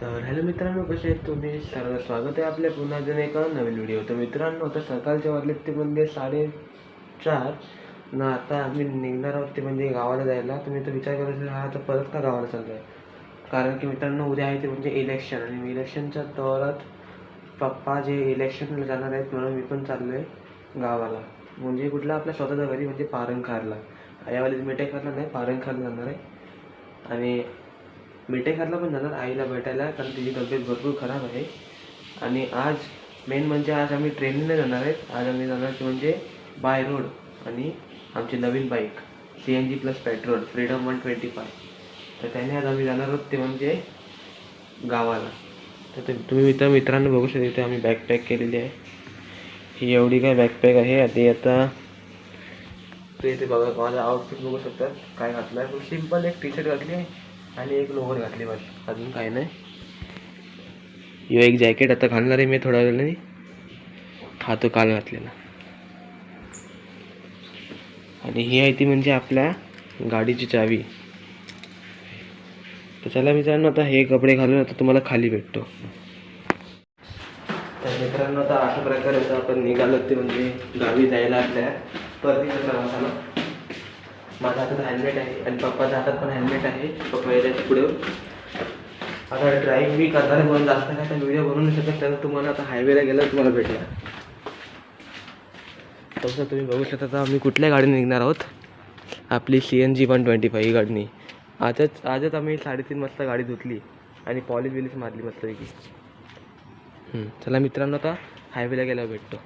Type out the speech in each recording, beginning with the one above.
तर हॅलो मित्रांनो कसे आहेत तुम्ही? सर्वांना स्वागत आहे आपल्या पुन्हा अजून एका नवीन व्हिडिओ तर मित्रांनो आता सकाळच्या वाजले ते म्हणजे साडेचार. ना आता आम्ही निघणार आहोत ते म्हणजे गावाला जायला. तुम्ही तर विचार करत असेल हा आता परत का गावाला चाललो आहे कारण की मित्रांनो उद्या आहे ते म्हणजे इलेक्शन आणि इलेक्शनच्या दौरात पप्पा जे इलेक्शनला जाणार आहेत म्हणून मी पण चाललो आहे गावाला. म्हणजे कुठला? आपल्या स्वतःच्या घरी म्हणजे पारंखारला. यावेळेस मिठेकरला नाही पारंखारला जाणार आहे. आणि मिठेकरला पण जाणार आईला भेटायला कारण तिची तब्येत भरपूर खराब आहे. आणि आज मेन म्हणजे आज आम्ही ट्रेनने जाणार आहेत. आज आम्ही जाणार ते म्हणजे बाय रोड आणि आमची नवीन bike C N G plus petrol freedom one twenty five तर त्याने आज आम्ही जाणार आहोत ते म्हणजे गावाला. तर ते तुम्ही इथं मित्रांनो बघू शकता इथे आम्ही बॅकपॅक केलेली आहे. ही एवढी काय बॅकपॅक आहे आधी आता ते इथे बघा माझं आउटफिट बघू शकतात काय घातलं आहे सिंपल एक टी शर्ट घातली आहे. आणि एक लोअर घातली बस. अजून काय? नाही. यो एक जॅकेट आता घालणार आहे मी थोड्या वेळाने. हा तो काल घातलेला. आणि ही आहे ती म्हणजे आपल्या गाडीची चावी. तर चला मित्रांनो आता हे कपडे घालून आता तुम्हाला खाली भेटतो. तर मित्रांनो आता अशा प्रकारे आता आपण निघालो ते म्हणजे गावी जायला आपल्या परतीच्या प्रवासाला. माझ्या हातात हेल्मेट आहे आणि पप्पाच्या हातात पण हेल्मेट आहे. पप्पा याच्यापुढे. आता ड्राईव्ह मी करणार आहे म्हणून जास्त काय तर व्हिडिओ बनवू नाही शकत तर तुम्हाला आता हायवेला गेलं तुम्हाला भेटेल तसं तुम्ही बघू शकता तर आम्ही कुठल्या गाडीने निघणार आहोत. आपली C N G one twenty five ही गाडीने. आजच आजच आम्ही साडेतीन वाजता गाडी धुतली आणि पॉलिश बिलिश मारली मस्तपैकी. चला मित्रांनो आता हायवेला गेल्यावर भेटतो.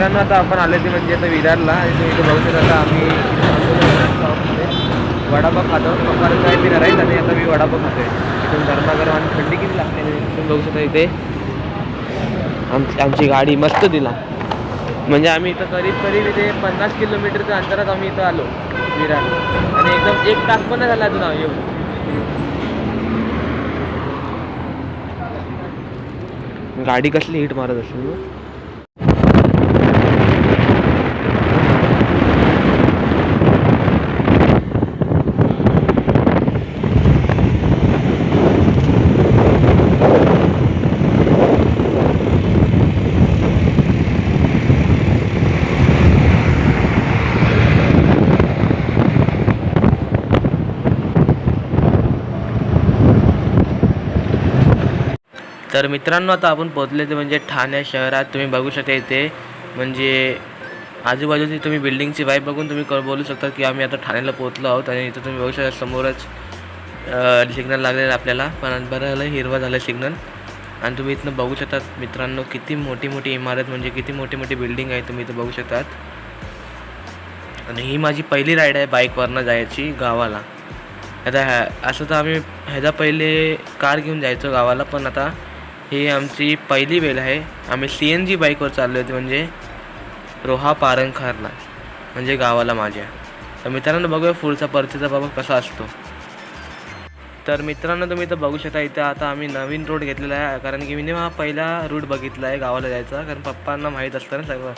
मित्रांनो आता आपण आले ते म्हणजे आता विरारला. आणि तुम्ही इथे बघू शकता आता आम्ही वडापाव खातो. पप्पाला काय पिणार आहेत आणि आता मी वडापाव खातोय. इथून गरमागरम आणि थंडी किती लागते? इथून तुम्ही बघू शकता इथे. आमची आमची गाडी मस्त दिला. म्हणजे आम्ही इथं करीब करीब इथे पन्नास किलोमीटरच्या अंतरात आम्ही इथं आलो विरार. आणि एकदम एक तास पण झाला अजून आम्ही येऊन. गाडी कसली हिट मारत असेल तर मित्रांनो आता आपण पोहोचले ते म्हणजे ठाणे शहरात. तुम्ही बघू शकता इथे म्हणजे आजूबाजूची तुम्ही बिल्डिंगची वाईब बघून तुम्ही क बोलू शकता की आम्ही आता ठाण्याला पोहोचलो आहोत आणि इथं तुम्ही बघू शकता समोरच सिग्नल लागलेला आपल्याला. पण बरं झालं हिरवा झालं सिग्नल आणि तुम्ही इथनं बघू शकतात मित्रांनो किती मोठी मोठी इमारत म्हणजे किती मोठी मोठी बिल्डिंग आहे तुम्ही इथं बघू शकतात. आणि ही माझी पहिली राईड आहे बाईकवरनं जायची गावाला. आता ह्या असं तर आम्ही ह्याचा पहिले कार घेऊन जायचो गावाला पण आता ही आमची पहिली वेळ आहे. आम्ही सी एन जी बाईकवर चाललो होते म्हणजे रोहा पारंखारला म्हणजे गावाला माझ्या तर मित्रांनो बघूया पुढचा परतीचा बाबा कसा असतो. तर मित्रांनो तुम्ही इथं बघू शकता इथं आता आम्ही नवीन रोड घेतलेला आहे कारण की मी हा पहिला रूट बघितला आहे गावाला जायचा कारण पप्पांना माहीत असतं ना सगळं.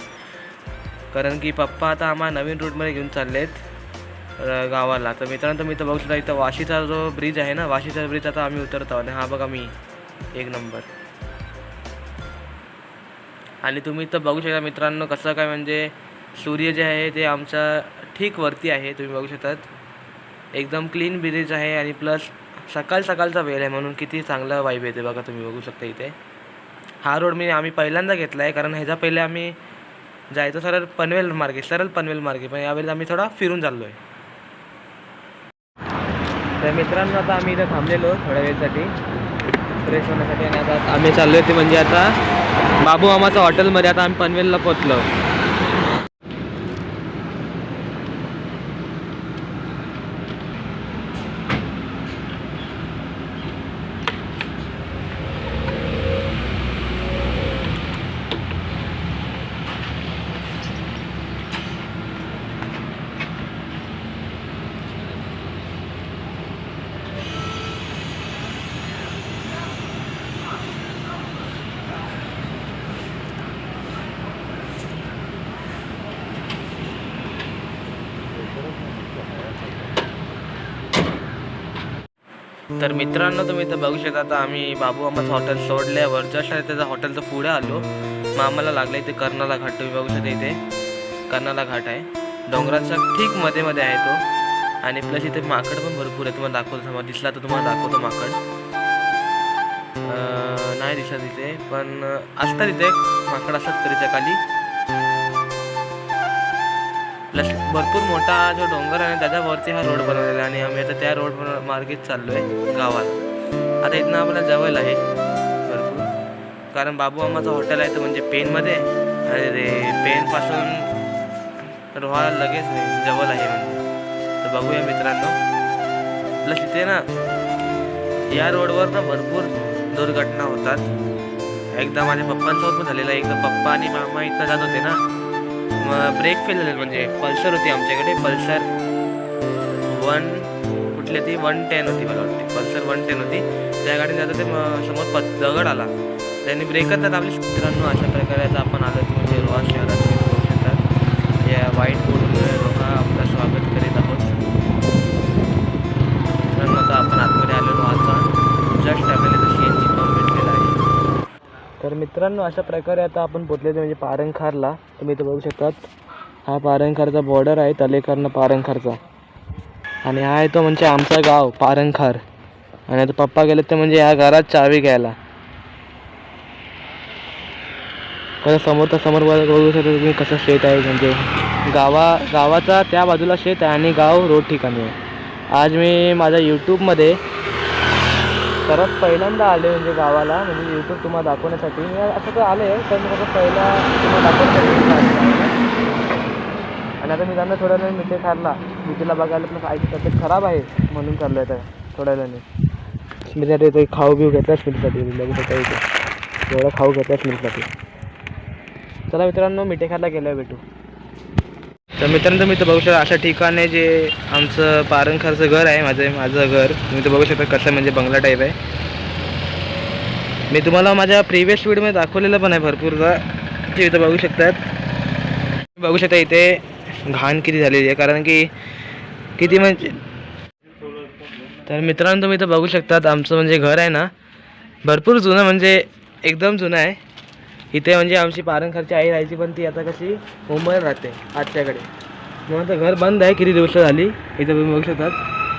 कारण की पप्पा आता आम्हाला नवीन रूटमध्ये घेऊन चालले आहेत गावाला. तर मित्रांनो तुम्ही इथं बघू शकता इथं वाशीचा जो ब्रिज आहे ना वाशीचा ब्रिज आता आम्ही उतरतो आणि हा बघा मी एक नंबर आणि तुम्ही इथं बघू शकता मित्रांनो कसं काय म्हणजे सूर्य जे आहे ते आमच्या ठीक वरती आहे तुम्ही बघू शकतात. एकदम क्लीन ब्रिज आहे आणि प्लस सकाळ सकाळचा वेळ आहे म्हणून किती चांगला वाईब येते बघा तुम्ही बघू शकता इथे. हा रोड मी आम्ही पहिल्यांदा घेतला आहे कारण ह्याच्या पहिले आम्ही जायचं सरळ पनवेल मार्गे सरळ पनवेल मार्गे पण यावेळेस आम्ही थोडा फिरून चाललो आहे तर मित्रांनो आता आम्ही इथं थांबलेलो थोड्या वेळसाठी. फ्रेश होण्यासाठी. आणि आता आम्ही चाललो होते ते म्हणजे आता बाबू मामाच्या हॉटेलमध्ये आता आम्ही पनवेलला पोचलो तर मित्रांनो तुम्ही इथं बघू शकता आता आम्ही बाबू आम्हाच हॉटेल सोडल्यावर जस्ट त्याचं हॉटेलचं पुढे आलो मग आम्हाला लागलं इथे कर्नाला घाट. तुम्ही बघू शकता इथे. कर्नाला घाट आहे. डोंगराच्या ठीकमध्ये मध्ये आहे तो. आणि प्लस इथे माकड पण भरपूर आहे. तुम्हाला दाखवतो समोर. दिसला तर तुम्हाला दाखवतो माकड. नाही दिसत इथे पण असतात इथे. माकड असतात कधीच्या खाली. प्लस भरपूर मोठा जो डोंगर आहे त्याच्यावरती हा रोड बनवलेला आहे. आणि आम्ही आता त्या रोड मार्गेच चाललो आहे गावात. आता इथनं आपल्याला जवळ आहे भरपूर. कारण बाबू आम्हाचं हॉटेल आहे तर म्हणजे पेनमध्ये आणि रे पेनपासून रोहाला लगेच नाही जवळ आहे म्हणजे. तर बघूया मित्रांनो. प्लस इथे ना या रोडवर ना भरपूर दुर्घटना होतात. एकदा माझ्या पप्पांसोबत पण झालेला एकदा पप्पा आणि मामा इथं जात होते ना मग ब्रेक फेल झाले म्हणजे पल्सर होती आमच्याकडे. पल्सर वन कुठली ती वन टेन होती मला वाटते. पल्सर वन टेन होती. त्या गाडीने जात ते मग समोर पत दगड आला. त्यांनी ब्रेक करतात आपले मित्रांनो अशा प्रकारे आता आपण आलो की म्हणजे रोहा शहरात बघू शकतात या वाईट बोर्डमुळे लोकं आपलं स्वागत करीत आहोत. मित्रांनो आता आपण आतमध्ये आलो. रोहाचा जस्ट आपण तर मित्रांनो अशा प्रकारे आता आपण पोचलेलो म्हणजे पारंखारला. तुम्ही इथं बघू शकतात. हा पारंखारचा बॉर्डर आहे तलेकरनं पारंखारचा. आणि हा आहे तो म्हणजे आमचा गाव पारंखार. आणि आता पप्पा गेले तर म्हणजे ह्या घरात चावी घ्यायला. कसं समोर समोर बघू शकता तुम्ही कसं शेत आहे म्हणजे. गावा गावाचा त्या बाजूला शेत आहे आणि गाव रोड ठिकाणी आहे. आज मी माझ्या यूट्यूबमध्ये परत पहिल्यांदा आले म्हणजे गावाला म्हणजे यूट्यूब तुम्हाला दाखवण्यासाठी. मी असं तर आले तर मी कसं पहिला तुम्हाला दाखवण्यासाठी आणि आता मी त्यांना थोड्या वेळाने मिठे खारला. मिठीला बघायला पण आईची तब्येत खराब आहे म्हणून करलं आहे तर थोड्या वेळाने. स्मितीसाठी ते खाऊ बिऊ घेतला स्मितीसाठी बघू एवढं इथे एवढा खाऊ घेतला स्मितीसाठी चला मित्रांनो मिठे खायला गेल्या भेटू. तर मित्रांनो तुम्ही तर बघू शकता अशा ठिकाणी जे आमचं पारंखरचं घर आहे माझं माझं घर तुम्ही तर बघू शकता कसं म्हणजे बंगला टाईप आहे. मी तुम्हाला माझ्या प्रिव्हियस व्हिडिओमध्ये दाखवलेलं पण आहे भरपूरदा ते इथं बघू शकतात. बघू शकता इथे घाण किती झालेली आहे कारण की किती म्हणजे तर मित्रांनो तुम्ही इथं बघू शकतात आमचं म्हणजे घर आहे ना भरपूर जुनं म्हणजे एकदम जुनं आहे. इथे म्हणजे आमची पारंखरची आई राहायची पण ती आता कशी मुंबईला राहते आजच्याकडे. म्हणून तर घर बंद आहे किती दिवस झाली इथे तुम्ही बघू शकतात.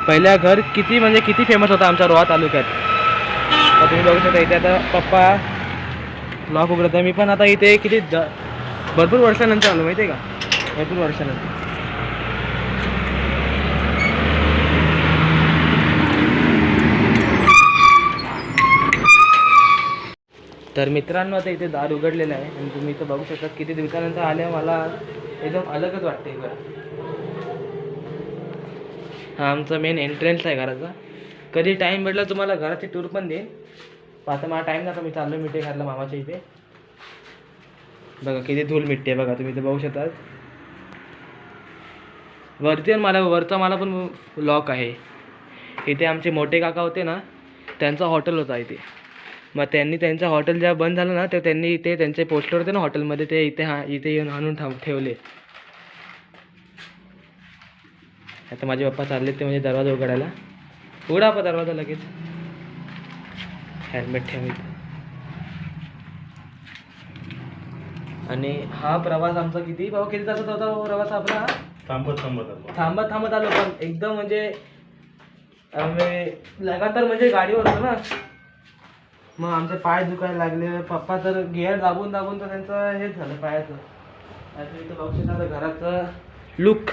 पहिल्या घर किती म्हणजे किती फेमस होता आमच्या रोहा तालुक्यात. आता तुम्ही बघू शकता इथे आता पप्पा लॉक उघडत आहे. मी पण आता इथे किती द भरपूर वर्षानंतर आलो माहिती आहे का? भरपूर वर्षानंतर. तर मित्रांनो आता इथे दार उघडलेलं आहे आणि तुम्ही इथं बघू शकता किती दिवसानंतर आले मला एकदम अलगच वाटते घर हा आमचा मेन एंट्रन्स आहे घराचा. कधी टाईम भेटला तुम्हाला घराची टूर पण देईन. पण आता मला टाईम नका मी चाललो मिठे घातला मामाच्या इथे. बघा किती धूल मिट्टी आहे बघा तुम्ही इथे बघू शकता. वरती मला वरचा मला पण लॉक आहे. इथे आमचे मोठे काका होते ना त्यांचा हॉटेल होता इथे. मग त्यांनी त्यांचं हॉटेल जेव्हा बंद झालं ना तर त्यांनी इथे त्यांचे पोस्टर होते ना हॉटेलमध्ये ते इथे हा इथे येऊन आणून ठेव ठेवले आता माझे पप्पा चालले ते म्हणजे दरवाजा उघडायला उघडा पा दरवाजा लगेच हेल्मेट ठेव. आणि हा प्रवास आमचा किती बाबा किती तासाचा होता हो प्रवास आपला हा? थांबत थांबत आलो. थांबत थांबत आलो पण एकदम म्हणजे आम्ही लगातार म्हणजे गाडीवर होतो ना मग आमचे पाय दुखायला लागले. पप्पा तर गिअर दाबून दाबून तर त्यांचं हेच झालं पायाचं. आता इथं बघू शकता घराचं लुक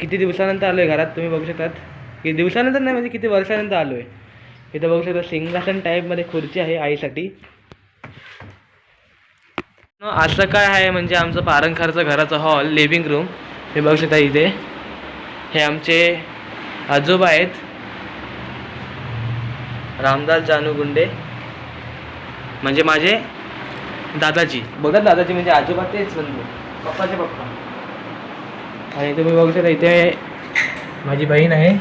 किती दिवसानंतर आलो आहे घरात तुम्ही बघू शकतात. की दिवसानंतर नाही म्हणजे किती वर्षानंतर आलो आहे इथं बघू शकता सिंहासन टाईपमध्ये खुर्ची आहे आईसाठी. असं काय आहे म्हणजे आमचं पारंखारचं घराचं हॉल लिव्हिंग रूम हे बघू शकता इथे. हे आमचे आजोबा आहेत. रामदास जानू गुंडे. म्हणजे माझे दादाजी. बघा दादाजी म्हणजे आजोबा तेच म्हणजे पप्पाचे पप्पा. आणि तुम्ही बघू शकता इथे माझी बहीण आहे.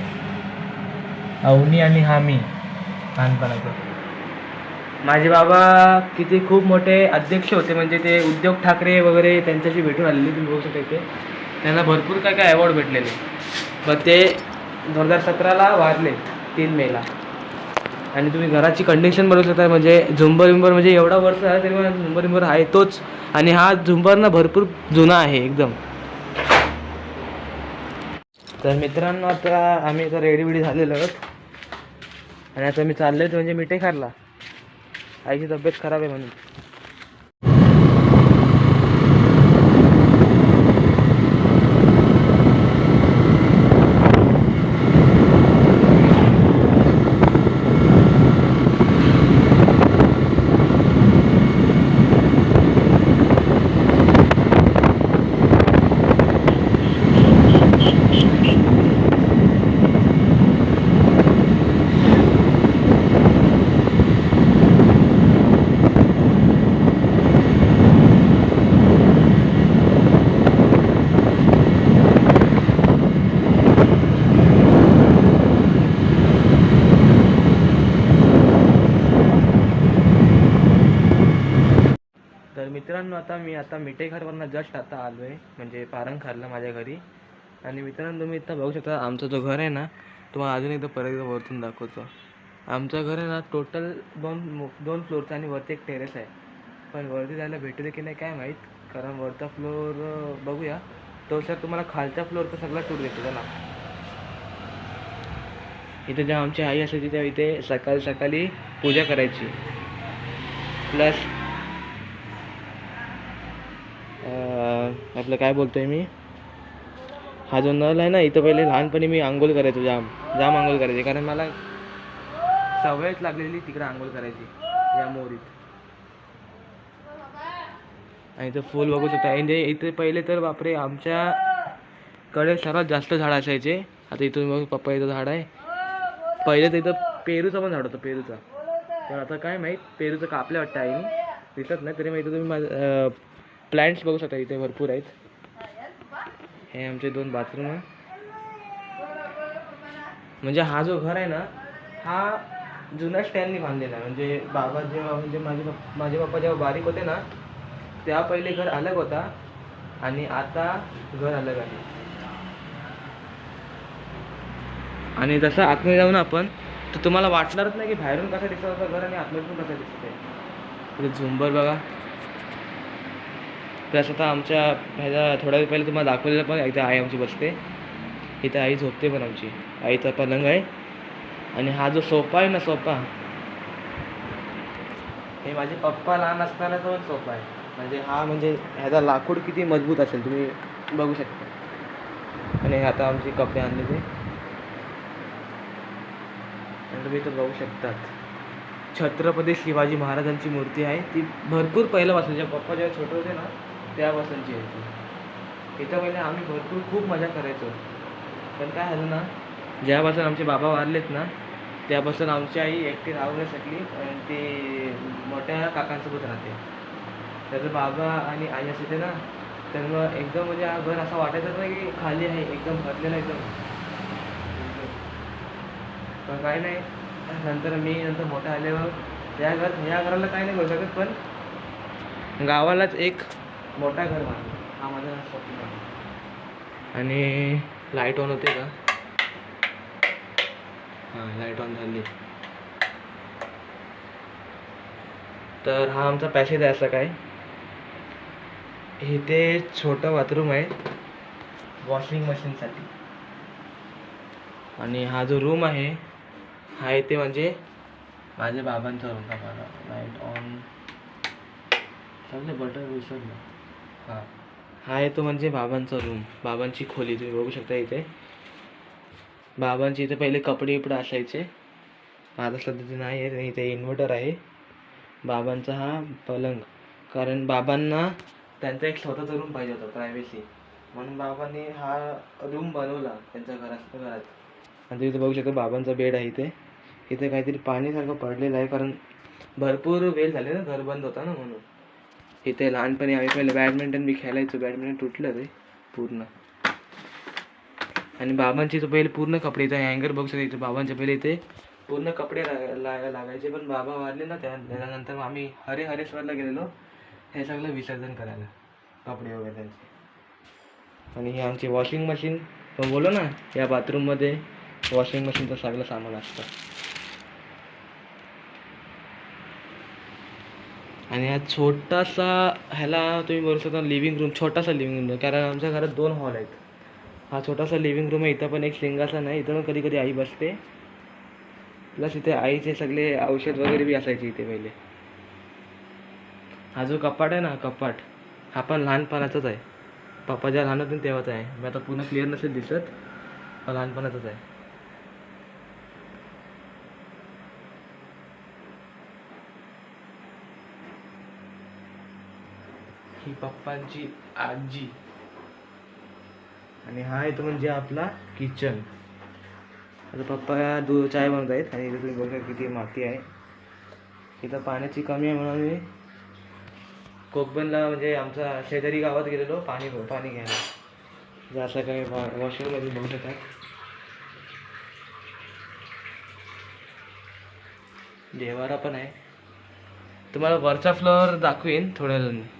अवनी आणि हा मी लहानपणाचं. माझे बाबा किती खूप मोठे अध्यक्ष होते म्हणजे ते उद्योग ठाकरे वगैरे त्यांच्याशी भेटून आलेले तुम्ही बघू शकता इथे. त्यांना भरपूर काय काय अवॉर्ड भेटलेले. मग ते दोन हजार सतराला वारले तीन मेला. आणि तुम्ही घराची कंडिशन बघू शकता. म्हणजे झुंबर विंबर म्हणजे एवढा वर्ष आहे तरी पण झुंबर विंबर आहे तोच. आणि हा झुंबर ना भरपूर जुना आहे एकदम. तर मित्रांनो आता आम्ही आता रेडी बिडी झालेलो आहोत. आणि आता मी चाललो ते म्हणजे मिठाई खाल्ला आईची तब्येत खराब आहे म्हणून तर मित्रांनो आता मी आता मिठेघरवरनं जस्ट आता आलो आहे म्हणजे पारंखारला माझ्या घरी. आणि मित्रांनो तुम्ही इथं बघू शकता आमचं जो घर आहे ना तुम्हाला अजून एकदा परत एकदा वरतून दाखवतो. आमचं घर आहे ना टोटल दोन दोन फ्लोअरचं आणि वरती एक टेरेस आहे. पण वरती जायला भेटेल की नाही काय माहीत? कारण वरचा फ्लोअर बघूया. तो सर तुम्हाला खालच्या फ्लोअरचा सगळा टूर देतो त्याला इथे जेव्हा आमची आई असायची तेव्हा इथे सकाळी सकाळी पूजा करायची. प्लस आपलं काय बोलतोय मी? हा जो नळ आहे ना इथं पहिले लहानपणी मी आंघोळ करायचो जाम जाम आंघोळ करायचे. कारण मला सवयच लागलेली तिकडे आंघोळ करायची या मोरीत. आणि इथं फुल बघू शकता. म्हणजे इथे पहिले तर बापरे आमच्याकडे सर्वात जास्त झाड असायचे. आता इथून बघ पप्पाचं झाड आहे. पहिले तर इथं पेरूचं पण झाड होतं पेरूचं. पण आता काय माहीत पेरूचं कापल्या वाटतं आईने. दिसत नाही तरी माहिती तुम्ही माझं प्लॅन्ट्स बघू शकता इथे भरपूर आहेत. हे आमचे दोन बाथरूम आहे. म्हणजे हा जो घर आहे ना हा जुन्या स्टँडनी बांधलेला आहे. म्हणजे बाबा जेव्हा म्हणजे माझे माझे पप्पा जेव्हा बारीक होते ना तेव्हा पहिले घर अलग होता आणि आता घर अलग आहे. आणि जसं आतमध्ये जाऊ ना आपण तर तुम्हाला वाटणारच नाही की बाहेरून कसं दिसत होतं घर आणि आतमधून कसं दिसत आहे झुंबर बघा. प्लस आता आमच्या ह्याला थोड्या वेळ पहिले तुम्हाला दाखवलेलं पण इथं आई आमची बसते. इथे आई झोपते पण आमची. आईचा पलंग आहे. आणि हा जो सोफा आहे ना सोफा हे माझे पप्पा लहान असताना तो सोफा आहे. म्हणजे हा म्हणजे ह्याचा लाकूड किती मजबूत असेल तुम्ही बघू शकता. आणि हे आता आमचे कपडे आणले ते आणि तुम्ही इथं बघू शकतात. छत्रपती शिवाजी महाराजांची मूर्ती आहे. ती भरपूर पहिल्यापासून जेव्हा पप्पा जेव्हा छोटे होते ना त्यापासूनची आहे ती. इथं पहिले आम्ही भरपूर खूप मजा करायचो. पण काय झालं ना ज्यापासून आमचे बाबा वारलेत ना त्यापासून आमची आई एकटी राहू नाही शकली आणि ती मोठ्या काकांसोबत राहते. त्याचं बाबा आणि आई असते ना तर मग एकदम म्हणजे हा घर असं वाटायचं ना की खाली आहे एकदम भरलेलं एकदम. पण काय नाही नंतर मी नंतर मोठा आल्यावर या घर या घराला काय नाही करू शकत पण गावालाच एक मोठा घर बांधलं हा माझा स्वप्न आहे. आणि लाइट ऑन होते का? हां लाइट ऑन झाली. तर हा आमचा पॅसेज आहे असं काय? इथे छोटं बाथरूम आहे. वॉशिंग मशीनसाठी आणि हा जो रूम आहे हा इथे म्हणजे माझ्या बाबांचा रूम का मला लाइट ऑन चांगले बटन विसरलं हां. हा येतो म्हणजे बाबांचा रूम बाबांची खोली तुम्ही बघू शकता इथे. बाबांची इथे पहिले कपडे बिपडे असायचे. आता सध्या ते नाही आहे इथे इन्व्हर्टर आहे. बाबांचा हा पलंग. कारण बाबांना त्यांचा एक स्वतःचा रूम पाहिजे होता प्रायव्हेसी म्हणून बाबांनी हा रूम बनवला त्यांच्या घरात घरात. आणि इथे बघू शकता बाबांचा बेड आहे इथे. इथे काहीतरी पाणीसारखं पडलेलं आहे कारण भरपूर वेळ झाले ना घर बंद होता ना म्हणून. इथे लहानपणी आम्ही पहिले बॅडमिंटन बी खेळायचो. बॅडमिंटन तुटलं ते पूर्ण. आणि बाबांची तर पहिले पूर्ण कपडे इथं हँगर बॉक्स इथे बाबांचे पहिले इथे पूर्ण कपडे ला- ला- लागायचे. पण बाबा वारले ना त्या त्यानंतर मग आम्ही हरे हरेश्वरला गेलेलो. हे सगळं विसर्जन करायला. कपडे वगैरे त्यांचे. आणि हे आमची वॉशिंग मशीन पण बोलो ना या बाथरूममध्ये वॉशिंग मशीनचं सगळं सामान असतं. आणि हा छोटासा ह्याला तुम्ही बोलू शकता लिव्हिंग रूम छोटासा लिव्हिंग रूम कारण आमच्या घरात दोन हॉल आहेत. हा छोटासा लिव्हिंग रूम आहे. इथं पण एक सिंगासन आहे. इथं पण कधी कधी आई बसते. प्लस इथे आईचे सगळे औषध वगैरे बी असायचे इथे पहिले. हा जो कपाट आहे ना हा कपाट हा पण लहानपणाचाच आहे. पप्पा ज्या लहान होते तेव्हाच आहे. मी आता पुन्हा क्लिअर नसेल दिसत लहानपणाचाच आहे. ही पप्पांची आजी. आणि हा येतो म्हणजे आपला किचन. आता पप्पा दूध चाय बनवत आहेत आणि इथे तुम्ही बघा किती माती आहे. इथं पाण्याची कमी आहे म्हणून मी कोकबनला म्हणजे आमच्या शेजारी गावात गेलेलो पाणी पाणी घ्यायला. जसं असं काही वॉशरूममध्ये बघू शकतात देवारा पण आहे. तुम्हाला वरचा फ्लोअर दाखवीन थोड्या वेळाने.